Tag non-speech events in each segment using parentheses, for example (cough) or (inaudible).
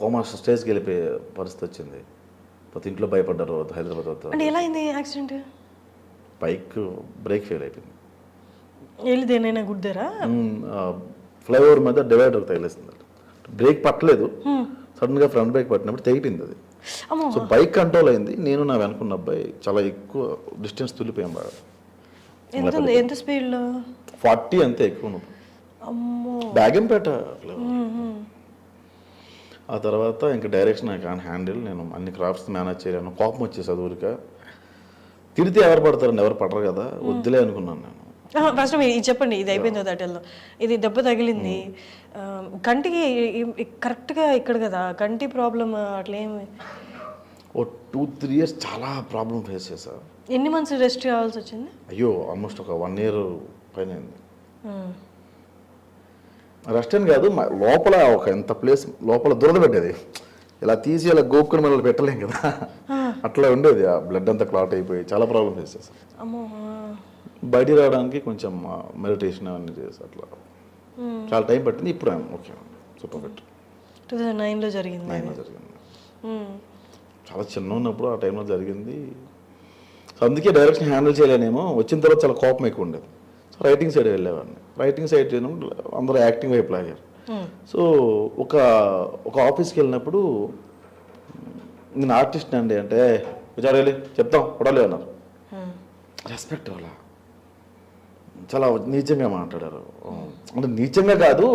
Coma స్టేజ్కి వెళ్ళిపోయే పరిస్థితి వచ్చింది. ప్రతి ఇంట్లో భయపడ్డారు హైదరాబాద్ వద్ద అంటే ఎలా అయింది యాక్సిడెంట్? బైక్ బ్రేక్ ఫెయిల్ అయిపోయింది. వెళ్ళి దేనైనా గుద్దారా? ఫ్లైఓవర్ మీద డివైడర్ తగిలేసింది బ్రేక్ పట్టలేదు. సడన్గా ఫ్రంట్ బ్రేక్ పట్టినప్పుడు తెగిపోయింది అది. సో బైక్ కంట్రోల్ అయింది. నేను నా వెనుకున్న అబ్బాయి చాలా ఎక్కువ డిస్టెన్స్ తుల్లిపోయాం బాగా. ఎంత స్పీడ్లో? ఫార్టీ అంతే ఎక్కువ అమ్మో. బ్యాగంపేట. ఆ తర్వాత ఇంకా డైరెక్షన్ ఐ కాన్ హ్యాండిల్ నేను అన్ని క్రాఫ్ట్స్ మేనేజ్ చేయలేను. కోపం వచ్చేసి ఊరిక. తిరిగితే ఎవరు పడతారండి? ఎవరు పడరు కదా. వద్దులే అనుకున్నాను నేను. ఫస్ట్ మీరు ఇది చెప్పండి ఇది అయిపోయింది కదా అటెల్లో ఇది దెబ్బ తగిలింది. కంటికి కరెక్ట్గా ఇక్కడ కదా కంటి ప్రాబ్లం అట్లా ఏమి? ఓ టూ త్రీ ఇయర్స్ చాలా ప్రాబ్లం ఫేస్ చేశా. ఎన్ని మంత్స్ రెస్ట్ కావాల్సి వచ్చింది? అయ్యో ఆల్మోస్ట్ ఒక వన్ ఇయర్ పైన అయింది ఉమ్. రెస్ట్ అని కాదు లోపల ఒక ఎంత ప్లేస్ లోపల దురద పెట్టేది. ఇలా తీసి ఇలా గోక్కుని మనల్ని పెట్టలేం కదా. అట్లా ఉండేది ఆ బ్లడ్ అంతా క్లాట్ అయిపోయి చాలా ప్రాబ్లం ఫేస్ బయటికి రావడానికి కొంచెం మెడిటేషన్ అవన్నీ చేసి అట్లా. చాలా టైం పట్టింది ఇప్పుడు okay super fit two thousand నైన్లో జరిగింది. నైన్ జరిగింది. చాలా చిన్న ఉన్నప్పుడు ఆ టైంలో జరిగింది. అందుకే డైరెక్షన్ హ్యాండిల్ చేయలేనేమో వచ్చిన తర్వాత చాలా కోపం ఎక్కువ ఉండేది. రైటింగ్ సైడ్ వెళ్ళేవాడిని. రైటింగ్ సైడ్ చేయడం అందరూ యాక్టింగ్ వైపు లాగారు. సో ఒక ఒక ఆఫీస్కి వెళ్ళినప్పుడు నేను ఆర్టిస్ట్ అండి అంటే విచారు వెళ్ళి చెప్తాం కొడాలి అన్నారు. రెస్పెక్ట్ అవ్వాల చాలా నీచంగా మాట్లాడారు. అంటే నీచంగా కాదు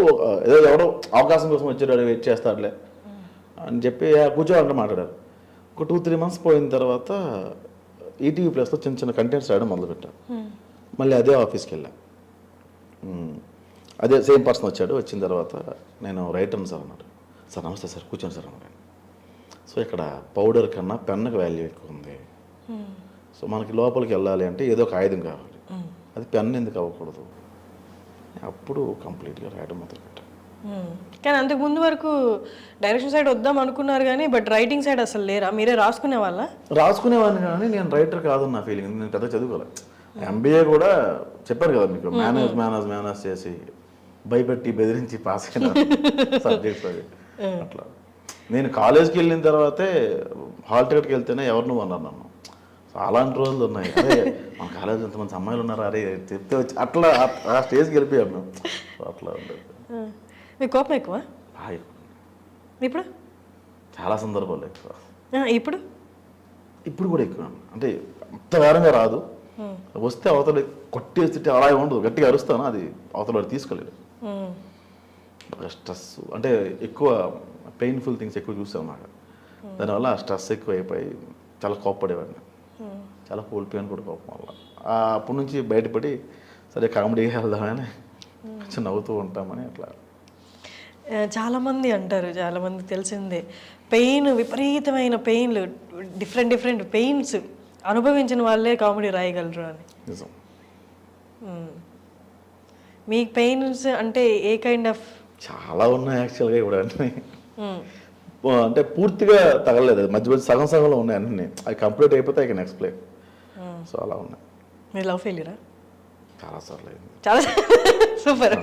ఏదో ఎవడో అవకాశం కోసం వచ్చాడు వెయిట్ చేస్తాడులే అని చెప్పి "ఆ, కూర్చో అంటే మాట్లాడారు. ఒక టూ త్రీ మంత్స్ పోయిన తర్వాత ఈటీవీ ప్లస్లో చిన్న చిన్న కంటెంట్స్ రాయడం మొదలుపెట్టాను. మళ్ళీ అదే ఆఫీస్కి వెళ్ళా. అదే సేమ్ పర్సన్ వచ్చాడు వచ్చిన తర్వాత నేను రైటర్ని సార్ అన్నాడు. సార్ నమస్తే సార్ కూర్చోండి సార్ అన్నాడు. సో ఇక్కడ పౌడర్ కన్నా పెన్నుకి వాల్యూ ఎక్కువ ఉంది. సో మనకి లోపలికి వెళ్ళాలి అంటే ఏదో ఒక ఆయుధం కావాలి. అది పెన్ ఎందుకు అవ్వకూడదు? అప్పుడు కంప్లీట్గా రాయడం ఉమ్. కానీ అంతకు ముందు వరకు డైరెక్షన్ సైడ్ వద్దాం అనుకున్నారు కానీ బట్ రైటింగ్ సైడ్ అసలు లేరా? మీరే రాసుకునే వాళ్ళ రాసుకునేవాడిని కానీ నేను రైటర్ కాదు నా ఫీలింగ్ నేను పెద్ద చదువుకోలేదు ఎంబీఏ కూడా చెప్పారు కదా మీకు మేనేజ్ మేనేజ్ మేనేజ్ చేసి భయపెట్టి బెదిరించి పాస్ అయిన సబ్జెక్ట్స్ అవి. అట్లా. నేను కాలేజ్కి వెళ్ళిన తర్వాతే హాల్ టికెట్కి వెళ్తేనే ఎవరు నువ్వు అన్నారు నన్ను. సో అలాంటి రోజులు ఉన్నాయి. అరే మా కాలేజ్ ఎంతమంది అమ్మాయిలు ఉన్నారు? అరే చెప్తే వచ్చి అట్లా ఆ- స్టేజ్కి వెళ్ళిపోయాను సో అట్లా ఉండేది. కోపం ఎక్కువ? బాగా ఎక్కువ. ఇప్పుడు? చాలా సందర్భాలు ఎక్కువ. ఇప్పుడు? ఇప్పుడు కూడా ఎక్కువ. అంటే అంత వేరంగా రాదు. వస్తే అవతల కొట్టేస్తుంటే అలా ఉండదు. గట్టిగా అరుస్తాను అది? అవతల వాడు తీసుకోలేడు. స్ట్రెస్. అంటే ఎక్కువ పెయిన్ఫుల్ థింగ్స్ ఎక్కువ చూసాం నాకు దానివల్ల స్ట్రెస్ ఎక్కువ అయిపోయి చాలా కోప్పడేవాడిని. చాలా కోల్పోయాను కూడా కోపం వల్ల. అప్పటి నుంచి బయటపడి సరే కామెడీగా వెళ్దామని కొంచెం నవ్వుతూ ఉంటామని అట్లా. ఆ, చాలా మంది అంటారు చాలా మంది తెలిసిందే. పెయిన్ విపరీతమైన పెయిన్లు డిఫరెంట్ డిఫరెంట్ పెయిన్స్ అనుభవించిన వాళ్ళే కామెడీ రాయగలరు అని. నిజం. మీకు పెయిన్స్ అంటే ఏ కైండ్ ఆఫ్ చాలా ఉన్నాయి యాక్చువల్గా ఇప్పుడు అన్నీ. అంటే పూర్తిగా తగలలేదు. మధ్య మధ్య సగం సగంలో ఉన్నాయి అన్నీ. అది కంప్లీట్ అయిపోతే ఐ కెన్ ఎక్స్ప్లెయిన్. సో అలా ఉన్నాయి. మీరు లవ్ ఫెయిలియరా? చాలా సార్లు అయింది. చాలా సూపర్.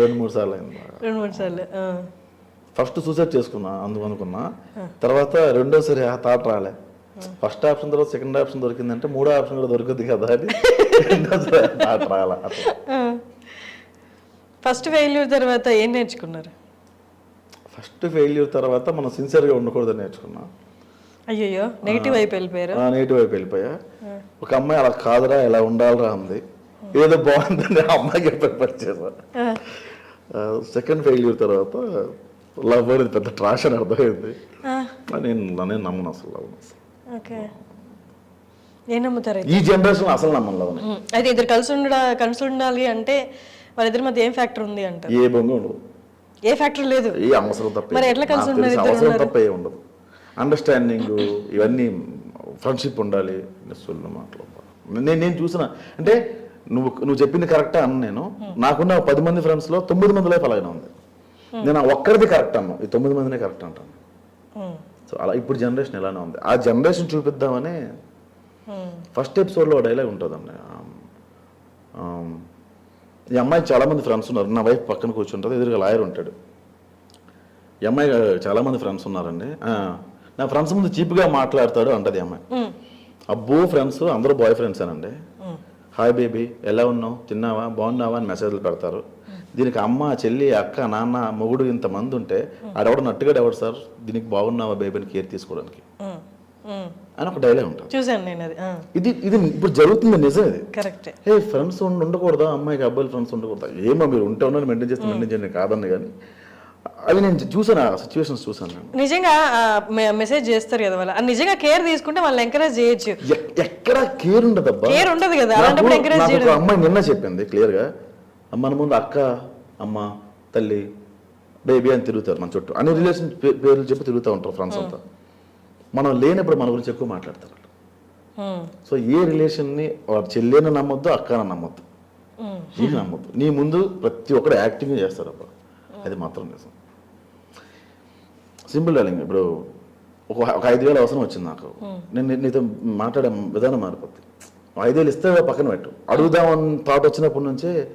రెండు మూడు సార్లు అయింది రెండు మూడు సార్లు. ఫస్ట్ సూసైడ్ చేసుకున్నా అందుకు అనుకున్నా. తర్వాత రెండోసారి ఆ థాట్ రాలే. ఫస్ట్ ఆప్షన్ తర్వాత సెకండ్ ఆప్షన్ దొరికిందంటే మూడో ఆప్షన్ కూడా దొరుకుద్ది కదా అని. ఫస్ట్ ఫెయిల్యూర్ తర్వాత ఏం నేర్చుకున్నారు? ఫస్ట్ ఫెయిల్యూర్ తర్వాత మనం సిన్సియర్గా ఉండకూడదని నేర్చుకున్నా. అయ్యయ్యో నెగిటివ్ అయిపోయి వెళ్ళిపోయారు. ఆ నేటివ్ వైపు వెళ్ళిపోయా. ఒక అమ్మాయి అలా కాదురా ఇలా ఉండాలిరా అంది. ఏదో బాగుందని ఆ అమ్మాయికి ప్రిపేర్ చేశా ఆ. సెకండ్ ఫెయిల్యూర్ తర్వాత లవ్ అనేది పెద్ద ట్రాష్ అని అర్థమైంది. నేను నేను నమ్మను అసలు లవ్ ఓకే. ఏం నమ్ముతారు అయితే? ఈ జనరేషన్ అసలు ఉమ్, అయితే ఇద్దరు కలిసి ఉండ కలిసి ఉండాలి అంటే వాళ్ళిద్దరి మధ్య ఏం ఫ్యాక్టర్ ఉంది అంటారు? ఏ బొంగ ఉండదు. ఏ ఫ్యాక్టర్ లేదు. ఏ అవసరం తప్ప. మరి ఎట్లా కలిసి అవసరం? తప్ప ఏ ఉండదు. అండర్స్టాండింగ్ ఇవన్నీ ఫ్రెండ్షిప్ ఉండాలి. సొల్లు మాటలు నేను నేను చూసిన అంటే నువ్వు నువ్వు చెప్పింది కరెక్టా అన్న నేను. నాకున్న పది మంది ఫ్రెండ్స్లో తొమ్మిది మంది లైఫ్ అలాగే ఉంది. నేను ఒక్కరిది కరెక్ట్ అన్నా. ఈ తొమ్మిది మందినే కరెక్ట్ అంటాను. సో అలా ఇప్పుడు జనరేషన్ ఎలానే ఉంది. ఆ జనరేషన్ చూపిద్దామని ఫస్ట్ ఎపిసోడ్లో డైలాగ్ ఉంటుందండి ఈ అమ్మాయి. చాలా మంది ఫ్రెండ్స్ ఉన్నారు. నా వైఫ్ పక్కన కూర్చుంటుంది ఎదురుగా లాయర్ ఉంటాడు. ఈ అమ్మాయి చాలా మంది ఫ్రెండ్స్ ఉన్నారండి నా ఫ్రెండ్స్ ముందు చీప్గా మాట్లాడతాడు అంటది అమ్మాయి. అబ్బో ఫ్రెండ్స్ అందరూ బాయ్ ఫ్రెండ్స్ అనండి హాయ్ బేబీ ఎలా ఉన్నావు? తిన్నావా? బాగున్నావా? అని మెసేజ్లు పెడతారు. దీనికి అమ్మ చెల్లి అక్క నాన్న మొగుడు ఇంతమంది ఉంటే ఆడెవడ నట్టుగా ఎవడు సార్? దీనికి బాగున్నావా బేబీని కేర్ తీసుకోవడానికి. అని ఒక డైలాగ్ ఉంటుంది. చూశాను నేను అది ఇది ఇది ఇప్పుడు జరుగుతుంది నిజం ఇది. కరెక్టే ఏ ఫ్రెండ్స్ ఉండకూడదా? అమ్మాయికి అబ్బాయిలు ఫ్రెండ్స్ ఉండకూడదా? ఏమో మీరు ఉంటే ఉండండి మెయింటైన్ చేస్తే మెయింటైన్ చేయండి కాదండి కానీ. అవి నేను చూసాను ఆ సిచ్యువేషన్స్ చూసాను నిజంగా మెసేజ్ చేస్తారు కదా వాళ్ళు. నిజంగా కేర్ తీసుకుంటే వాళ్ళని ఎంకరేజ్ చేయొచ్చు. ఎక్కడ కేర్ ఉండదు కేర్ ఉండదు కదా అలాంటప్పుడు ఎంకరేజ్ అమ్మాయి నిన్న చెప్పింది క్లియర్గా. మన ముందు అక్క అమ్మ తల్లి బేబీ అని తిరుగుతారు మన చుట్టూ. అన్ని రిలేషన్ పేర్లు చెప్పి తిరుగుతూ ఉంటారు ఫ్రెండ్స్ అంతా. మనం లేనప్పుడు మన గురించి ఎక్కువ మాట్లాడతారు సో ఏ రిలేషన్ని వాడు చెల్లెని నమ్మొద్దు అక్కన నమ్మొద్దు. ఉమ్. నీకు నమ్మొద్దు. నీ ముందు ప్రతి ఒక్కరు యాక్టింగ్ చేస్తారు అబ్బా. అది మాత్రం నిజం. సింపుల్ డార్లింగ్ ఇప్పుడు ఒక ఒక ఐదు వేలు అవసరం వచ్చింది నాకు. నేను నీతో మాట్లాడే విధానం మారిపోద్ది. ఒక ఐదు వేలు ఇస్తే పక్కన పెట్టు. అడుగుదామని థాట్ వచ్చినప్పటి నుంచే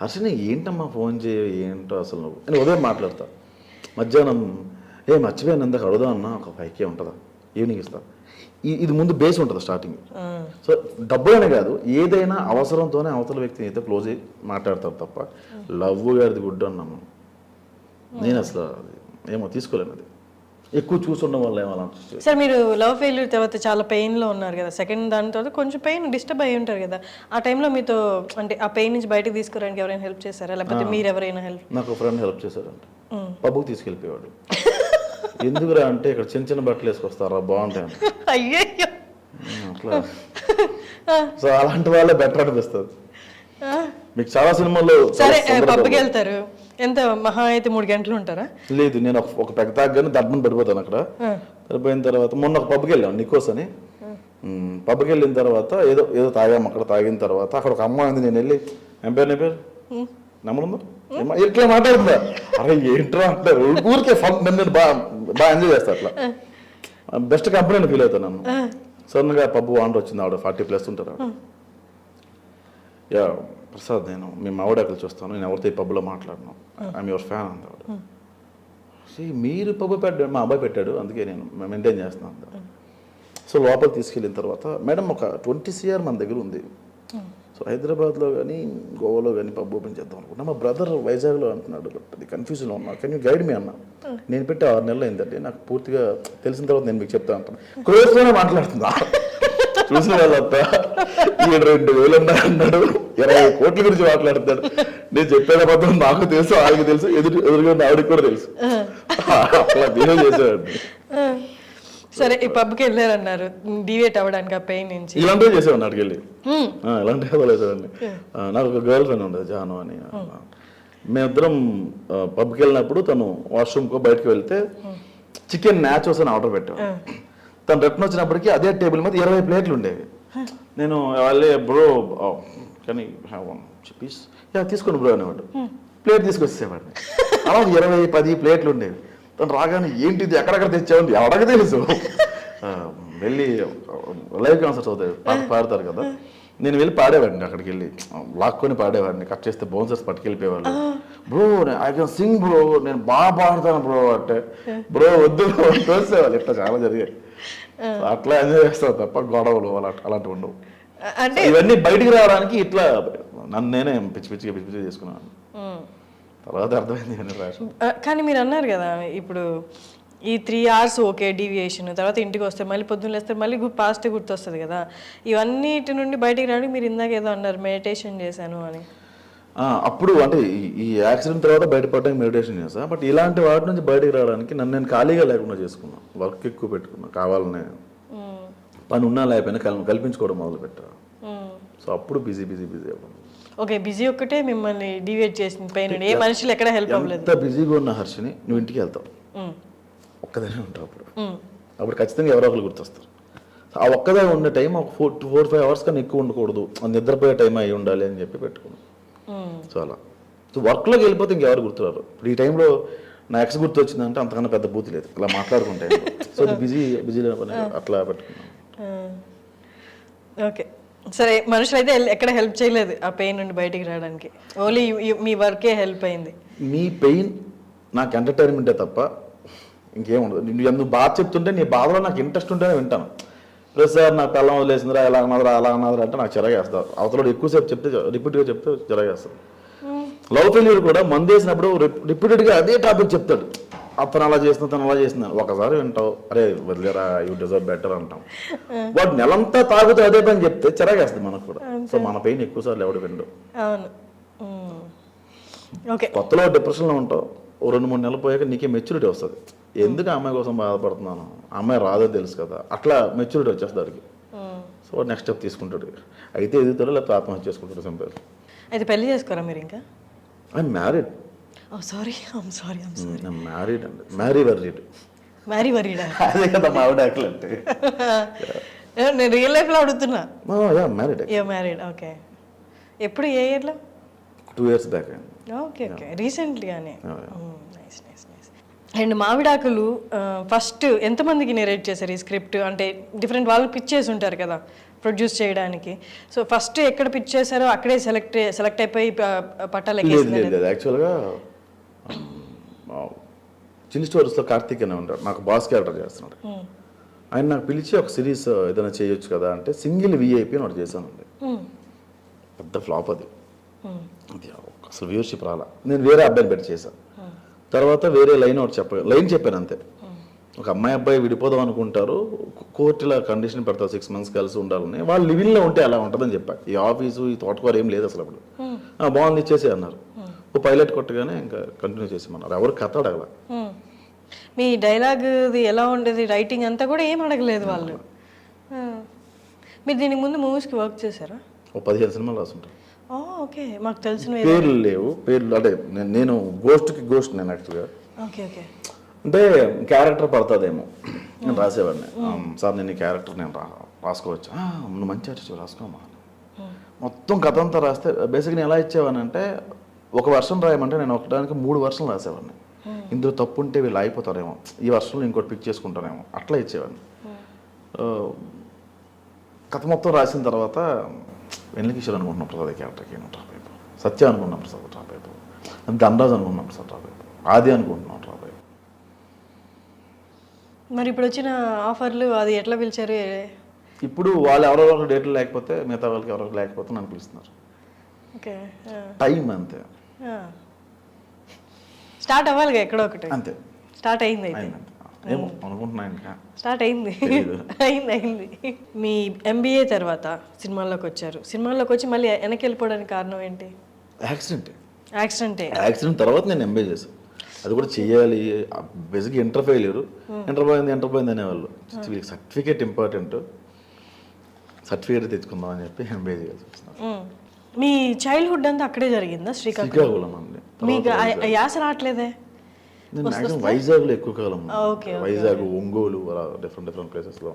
హర్షని ఏంటమ్మా ఫోన్ చేయ ఏంటో అసలు? నువ్వు అని ఉదయం మాట్లాడతా. మధ్యాహ్నం ఏ మర్చిపోయాను ఇందాక అడుగుదాం అన్నా ఒక ఫైవ్ కే ఉంటుందా? ఈవినింగ్ ఇస్తా. ఇది ముందు బేస్ ఉంటుంది స్టార్టింగ్. సో డబ్బులనే కాదు ఏదైనా అవసరంతోనే అవతల వ్యక్తిని అయితే క్లోజ్ అయ్యి మాట్లాడతారు తప్ప. లవ్ గారిది గుడ్ అన్నాము నేను అసలు అది ఏమో తీసుకోలేను అది. ఎక్కువ చూస్తుండడం వల్ల ఏమో అలాంటి situation. సార్ మీరు లవ్ ఫెయిల్యూర్ తర్వాత చాలా పెయిన్లో ఉన్నారు కదా. సెకండ్ దాని తర్వాత కొంచెం పెయిన్ డిస్టర్బ్ అయ్యి ఉంటారు కదా. ఆ టైంలో మీతో అంటే ఆ పెయిన్ నుంచి బయటకు తీసుకురావడానికి ఎవరైనా హెల్ప్ చేశారా? లేకపోతే మీరు ఎవరైనా హెల్ప్ నాకు ఫ్రెండ్ హెల్ప్ చేశారంట పబ్బుకి తీసుకెళ్ళిపోయాడు ఎందుకురా అంటే ఇక్కడ చిన్న చిన్న బట్టలు వేసుకొస్తారా? బాగుంటాయి అట్లా. సో అలాంటి వాళ్ళే బెటర్ అనిపిస్తుంది మీకు చాలా సినిమాల్లో సరే పబ్కి వెళ్తారు. ఎంత మహా అయితే మూడు గంటలు ఉంటారా? లేదు నేను ఒక ఒక పెద్ద తాగ్గానే దడ్మని పడిపోతాను అక్కడ. సరిపోయిన తర్వాత మొన్న ఒక పబ్కి వెళ్ళాం నికోస్ అని పబ్కి వెళ్ళిన తర్వాత ఏదో ఏదో తాగాము అక్కడ తాగిన తర్వాత అక్కడ ఒక అమ్మాయి ఉంది నేను వెళ్ళి ఏం పేరు నీ పేరు? ఏమ్మా? ఇట్లా మాట్లాడుతుందా అరే ఏంట్రా అంటారు ఊరికే ఫన్ నేను బాగా బాగా ఎంజాయ్ చేస్తా అట్లా. బెస్ట్ కంపెనీ ఫీల్ అవుతాను నన్ను సడన్గా పబ్బు వాండర్ వచ్చింది ఆవిడ ఫార్టీ ప్లస్ ఉంటారు. యా ప్రసాద్ నేను మీ మావిడ అక్కడ చూస్తాను. నేను ఎవరితో ఈ పబ్లో మాట్లాడను. ఐఎమ్ యువర్ ఫ్యాన్ ఆవిడ. See, మీరు పబ్బు పెట్టాడు మా అబ్బాయి పెట్టాడు. అందుకే నేను మెయింటైన్ చేస్తున్నాను అంది. సో లోపల తీసుకెళ్ళిన తర్వాత మేడం ఒక ట్వంటీ సిఆర్ మన దగ్గర ఉంది. సో హైదరాబాద్లో కానీ గోవాలో కానీ పబ్ ఓపెన్ చేద్దాం అనుకున్నా మా బ్రదర్ వైజాగ్లో అంటున్నాడు. అది కన్ఫ్యూజన్లో ఉన్నా. కెన్ యూ గైడ్ మీ అన్న. నేను పెట్టి ఆరు నెలలు అయిందండి. నాకు పూర్తిగా తెలిసిన తర్వాత నేను మీకు చెప్తా అంటాను క్రోస్లోనే మాట్లాడుతుందా (laughs) చూసిన వాళ్ళంతా ఈయన రెండు వేలు ఉన్నాయి అన్నాడు ఇరవై కోట్ల గురించి మాట్లాడుతాడు నేను చెప్పేది అబద్ధం నాకు తెలుసు ఆయనకు తెలుసు ఎదురు ఎదురుగా ఆవిడకి కూడా తెలుసు. అట్లా బిహేవ్ చేసేవాడిని. సరే ఈ పబ్కి వెళ్ళారన్నారు. డివేట్ అవ్వడానికి ఆ పెయిన్ నుంచి. ఇలాంటివి చేసేవాడిని అక్కడికి వెళ్ళి ఇలాంటివి ఆ, నాకు ఒక గర్ల్ ఫ్రెండ్ ఉండేది జాను అని. మేమిద్దరం పబ్కి వెళ్ళినప్పుడు తను వాష్రూమ్కో బయటకు వెళ్తే చికెన్ నాచోస్ అని ఆర్డర్ పెట్టాను తను రిటర్న్ వచ్చినప్పటికీ అదే టేబుల్ మీద ఇరవై ప్లేట్లు ఉండేవి. నేను వాళ్ళే బ్రో కానీ హ్యావ్ వన్ యా తీసుకోండి బ్రో అనేవాడు. ప్లేట్ తీసుకొచ్చేవాడిని అలా ఇరవై పది ప్లేట్లు ఉండేవి. తను రాగానే ఏంటిది? ఎక్కడెక్కడ తెచ్చావండి ఎవడకి తెలుసు. వెళ్ళి లైవ్ కాన్సర్ట్స్ అవుతాయి. పాట పాడతారు కదా. నేను వెళ్ళి పాడేవాడిని అక్కడికి వెళ్ళి. లాక్కొని పాడేవాడిని. కట్ చేస్తే bouncers పట్టుకెళ్ళిపోయేవాళ్ళు. Bro I can sing bro. నేను బాగా పాడతాను బ్రో అంటే. బ్రో వద్దు తోసేవాళ్ళు. ఇట్లా చాలా జరిగాయి. అట్లా ఎంజాయ్ చేస్తాను తప్ప గొడవలు అలా అలాంటివి ఉండవు. అంటే ఇవన్నీ బయటికి రావడానికి ఇట్లా నన్ను నేనే పిచ్చి పిచ్చిగా పిచ్చి పిచ్చిగా చేసుకున్నాను. తర్వాత అర్థమైంది కానీ మీరు అన్నారు కదా ఇప్పుడు ఈ త్రీ అవర్స్ ఓకే డీవియేషన్ తర్వాత ఇంటికి వస్తే మళ్ళీ పొద్దున్న లేస్తే మళ్ళీ పాస్ట్ గుర్తొస్తుంది కదా. ఇవన్నిటి నుండి బయటికి రావడానికి మీరు ఇందాక ఏదో అన్నారు మెడిటేషన్ చేశాను అని. అప్పుడు అంటే ఈ- యాక్సిడెంట్ తర్వాత బయటపడడానికి మెడిటేషన్ చేసా బట్ ఇలాంటి వాటి నుంచి బయటకు రావడానికి నన్ను నేను ఖాళీగా లేకుండా చేసుకున్నా. వర్క్ ఎక్కువ పెట్టుకున్నా. కావాలనే. పని ఉన్నా లేకపోయినా కల్ కల్పించుకోవడం మొదలు పెట్టా. సో అప్పుడు బిజీ బిజీ బిజీ అవ్వడం ఓకే బిజీ ఒక్కటే మిమ్మల్ని డివేట్ చేసింది. పైన ఏ మనుషులు ఎక్కడ హెల్ప్ అవ్వలేదు. ఎంత బిజీగా ఉన్న హర్షిని నువ్వు ఇంటికి వెళ్తావు. ఒక్కదానే ఉంటావు అప్పుడు. అప్పుడు ఖచ్చితంగా ఎవరో ఒకరు గుర్తొస్తారు. ఆ ఒక్కదే ఉండే టైం ఒక ఫోర్ ఫోర్ ఫైవ్ అవర్స్ కన్నా ఎక్కువ ఉండకూడదు. నిద్రపోయే టైం అయి ఉండాలి అని చెప్పి పెట్టుకున్నాను. సో అలా. సో వర్క్లోకి వెళ్ళిపోతే ఇంకెవరు గుర్తురారు? ఇప్పుడు ఈ టైంలో నా ఎక్స్ గుర్తు వచ్చిందంటే అంతకన్నా పెద్ద బూతి లేదు. ఇలా మాట్లాడుకుంటే సో బిజీ బిజీ అట్లా పెట్టుకున్నాను. ఓకే సరే మనుషులు అయితే ఎల్- ఎక్కడ హెల్ప్ చేయలేదు ఆ పెయిన్ నుండి బయటికి రావడానికి. ఓన్లీ మీ వర్కే హెల్ప్ అయింది. మీ పెయిన్ నాకు ఎంటర్టైన్మెంటే తప్ప ఇంకేం ఉండదు. నువ్వు నువ్వు బాధ చెప్తుంటే నీ బాధలో నాకు ఇంట్రెస్ట్ ఉంటేనే వింటాను. లేదు సార్ నాకు పిల్లం వదిలేసిందిరా ఎలా అన్నదిరా అలా అన్నదిరా అంటే నాకు చిరగేస్తారు అవతల ఎక్కువసేపు చెప్తే రిపీట్గా చెప్తే చిరగేస్తారు లవ్ ఫెయిల్యూర్ కూడా మందు వేసినప్పుడు రిపీటెడ్గా అదే టాపిక్ చెప్తాడు. అతను అలా చేసిన తను అలా చేసిన ఒకసారి వింటావు. అరే వదిలేరా యూ డిజర్వ్ బెటర్ అంటాం. వాడు నెలంతా తాగుతూ అదే పని చెప్తే చిరాగేస్తుంది మనకు కూడా. సో మన పెయిన్ ఎక్కువ సార్లు ఎవడు విండు కొత్తలో డిప్రెషన్లో ఉంటావు. ఓ రెండు మూడు నెలలు పోయాక నీకే మెచ్యూరిటీ వస్తుంది. ఎందుకు అమ్మాయి కోసం బాధపడుతున్నాను? అమ్మాయి రాదో తెలుసు కదా. అట్లా మెచ్యూరిటీ వచ్చేస్తుంది. సో నెక్స్ట్ స్టెప్ తీసుకుంటాడు. అయితే ఎదుగుతాడు లేకపోతే ఆత్మహత్య చేసుకుంటాడు సింపుల్. అయితే పెళ్ళి చేసుకోరా మీరు ఇంకా? I married sorry I'm sorry I'm married అండి. మ్యారీ వర్రీడ్ మ్యారీ వరీడా అదే కదా మా ఆవిడ అంటే. నేను రియల్ లైఫ్లో అడుగుతున్నా. Yeah married yo married okay ఎప్పుడు ఏ ఇయర్లో two years back okay okay రీసెంట్లీగానే nice nice nice and మామిడాకులు ఫస్ట్ ఎంతమందికి నెరేట్ చేశారు ఈ స్క్రిప్ట్ అంటే డిఫరెంట్ వాళ్ళు పిచ్ చేసి ఉంటారు కదా ప్రొడ్యూస్ చేయడానికి. సో ఫస్ట్ ఎక్కడ పిచ్ చేశారో అక్కడే సెలెక్ట్ సెలెక్ట్ అయిపోయి ప- పట్టాలు లేదు ఎక్కేసింది లేదు లేదు. యాక్చువల్గా చిన్ని స్టోరీస్లో కార్తీక్ అనే ఉంటాడు. నాకు బాస్ క్యారెక్టర్ చేస్తున్నాడు. ఆయన నాకు పిలిచి ఒక సిరీస్ ఏదైనా చేయొచ్చు కదా అంటే సింగిల్ విఐపి అని ఒకటి చేశానండి. పెద్ద ఫ్లాప్ అది. అసలు వ్యూవర్షిప్ రాలా. నేను వేరే అబ్బాయిని పెట్టి చేశాను తర్వాత వేరే లైన్ ఒకటి చెప్ప లైన్ చెప్పాను అంతే. ఒక అమ్మాయి అబ్బాయి విడిపోదాం అనుకుంటారు కోర్టులో కండిషన్ పెడతారు సిక్స్ మంత్స్ కలిసి ఉండాలని. వాళ్ళు లివింగ్లో ఉంటే అలా ఉంటుందని చెప్పా. ఈ ఆఫీసు ఈ తోటకూర ఏం లేదు అసలు అప్పుడు. "ఆ, బాగుంది ఇచ్చేసి అన్నారు. ఓ పైలట్ కొట్టగానే ఇంకా కంటిన్యూ చేసేమన్నారు. ఎవరు కథ అడగల. Hmm. మీ డైలాగ్ది ఎలా ఉండేది? రైటింగ్ అంతా కూడా ఏం అడగలేదు వాళ్ళు. Hmm. మీరు దీనికి ముందు మూవీస్కి వర్క్ చేశారా? ఓ పదిహేను సినిమాలు రాసుంటారు ఓకే. మాకు తెలిసిన పేర్లు లేవు. పేర్లు అంటే నేను- గోస్ట్కి గోస్ట్ నేను యాక్చువల్గా ఓకే ఓకే. అంటే క్యారెక్టర్ పడుతుందేమో. నేను రాసేవాడిని. "ఆమ్, సార్ నేను క్యారెక్టర్ నేను రా రాసుకోవచ్చా? "ఆ, నువ్వు మంచి ఆర్టిస్ట్ రాసుకోమా? మొత్తం కథ అంతా రాస్తే బేసిక్ నేను ఎలా ఇచ్చేవాడిని అంటే ఒక వర్షం రాయమంటే నేను ఒకటానికి మూడు వర్షం రాసేవాడిని. ఇందులో తప్పు ఉంటే వీళ్ళు అయిపోతారేమో ఈ వర్షంలో ఇంకోటి పిక్ చేసుకుంటారేమో. అట్లా ఇచ్చేవాడిని. కథ మొత్తం రాసిన తర్వాత వెన్నకిషోర్ అనుకుంటున్నాం ప్రసాద్ క్యారెక్టర్కి డ్రాప్ అయిపో సత్య అనుకుంటున్నాం ప్రసాద్ డ్రాప్ అయిపో ధనరాజ్ అనుకుంటున్నాం ప్రసాద్ డ్రాప్ అయిపో ఆది అనుకుంటున్నాం డ్రాప్ అయిపో మరి ఇప్పుడు వచ్చిన ఆఫర్లు అది ఎట్లా పిలిచారు? ఇప్పుడు వాళ్ళు ఎవరెవరు డేట్లు లేకపోతే మిగతా వాళ్ళకి ఎవరెవరు లేకపోతే నన్ను పిలుస్తున్నారు. ఓకే టైం అంతే. స్టార్ట్ అవ్వాలిగా ఎక్కడో ఒకటి. అంతే. స్టార్ట్ అయింది అయితే. ఏమో అనుకుంటున్నా ఇంకా. స్టార్ట్ అయింది. అయింది అయింది. మీ ఎంబీఏ తర్వాత సినిమాల్లోకి వచ్చారు. సినిమాల్లోకి వచ్చి మళ్ళీ వెనక్కి వెళ్ళిపోవడానికి కారణం ఏంటి? యాక్సిడెంట్ యాక్సిడెంటే యాక్సిడెంట్ తర్వాత నేను ఎంబీ చేశాను. అది కూడా చెయ్యాలి బేసిక్ ఇంటర్ ఫెయిల్యూర్ ఇంటర్ పోయింది ఇంటర్ పోయింది అనేవాళ్ళు. వీళ్ళకి సర్టిఫికేట్ ఇంపార్టెంట్ సర్టిఫికేట్ తెచ్చుకుందాం అని చెప్పి ఎంబీఏ చేయాల్సి మ్మ్. మీ చైల్డ్హుడ్ అంతా అక్కడే జరిగిందా శ్రీకాకుళం? శ్రీకాకుళం అండి. మీకు యాస రావట్లేదే? నేను వైజాగ్లో ఎక్కువ కాలం వైజాగ్ ఒంగోలు అలా డిఫరెంట్ డిఫరెంట్ ప్లేసెస్లో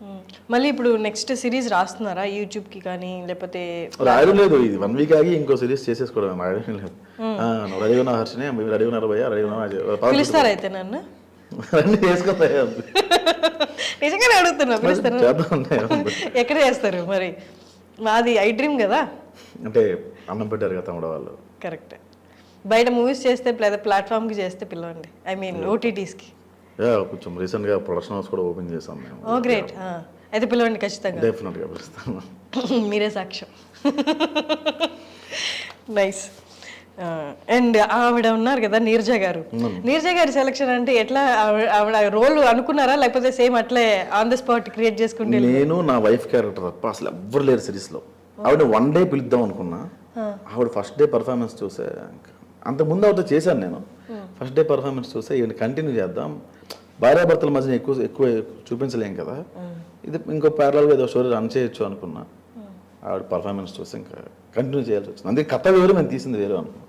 మ్మ్. మళ్ళీ ఇప్పుడు నెక్స్ట్ సిరీస్ రాస్తున్నారా? యూట్యూబ్కి కానీ లేకపోతే రాయడం లేదు. ఇది వన్ వీక్ ఆగి ఇంకో సిరీస్ చేసేసుకోవడం రాయడం లేదు. నువ్వు రెడీ ఉన్నా హర్షనే? మీరు రెడీ ఉన్నారు భయ్యా? రెడీ ఉన్నా పిలుస్తారా అయితే నన్ను? అన్నీ చేసుకొస్తాయి నిజంగానే అడుగుతున్నా పిలుస్తారా. ఎక్కడ చేస్తారు మరి? మాది ఐ డ్రీమ్ కదా. అంటే అన్నం పెట్టారు కదా తమ్ముడు వాళ్ళు. కరెక్ట్ బయట మూవీస్ చేస్తే లేదా ప్లాట్ఫామ్కి చేస్తే పిలవండి. ఐ మీన్ ఓటీటీస్కి కొంచెం రీసెంట్గా ప్రొడక్షన్ హౌస్ కూడా ఓపెన్ చేసాం మేము. ఓ గ్రేట్ అయితే పిలవండి ఖచ్చితంగా. డెఫినెట్గా పిలుస్తాను (laughs) మీరే సాక్ష్యం. (laughs) నైస్ అండ్ ఆవిడ ఉన్నారు కదా నీర్జ గారు. నీర్జ గారి సెలక్షన్ అంటే ఎట్లా ఆవిడ- ఆవిడ రోల్ అనుకున్నారా? లేకపోతే సేమ్ అట్లే ఆన్ ద స్పాట్ క్రియేట్ చేసుకుంటే నేను నా వైఫ్ క్యారెక్టర్ తప్ప అసలు ఎవ్వరు లేరు సిరీస్లో. ఆవిడ వన్ డే పిలుద్దాం అనుకున్నా. ఆవిడ ఫస్ట్ డే పర్ఫార్మెన్స్ చూసే ఇంకా. అంతకుముందు ఆవిడ చేశాను నేను. ఫస్ట్ డే పర్ఫార్మెన్స్ చూసే ఈవెన్ కంటిన్యూ చేద్దాం. భార్యాభర్తల మధ్య ఎక్కువ ఎక్కువ చూపించలేం కదా. ఇది ఇంకో ప్యారల్గా ఏదో స్టోరీ రన్ చేయొచ్చు అనుకున్నా. ఆవిడ పర్ఫార్మెన్స్ చూసి ఇంకా కంటిన్యూ చేయాల్సి వచ్చింది. అందుకే కథ వేరు మేము తీసింది వేరు అనుకున్నా.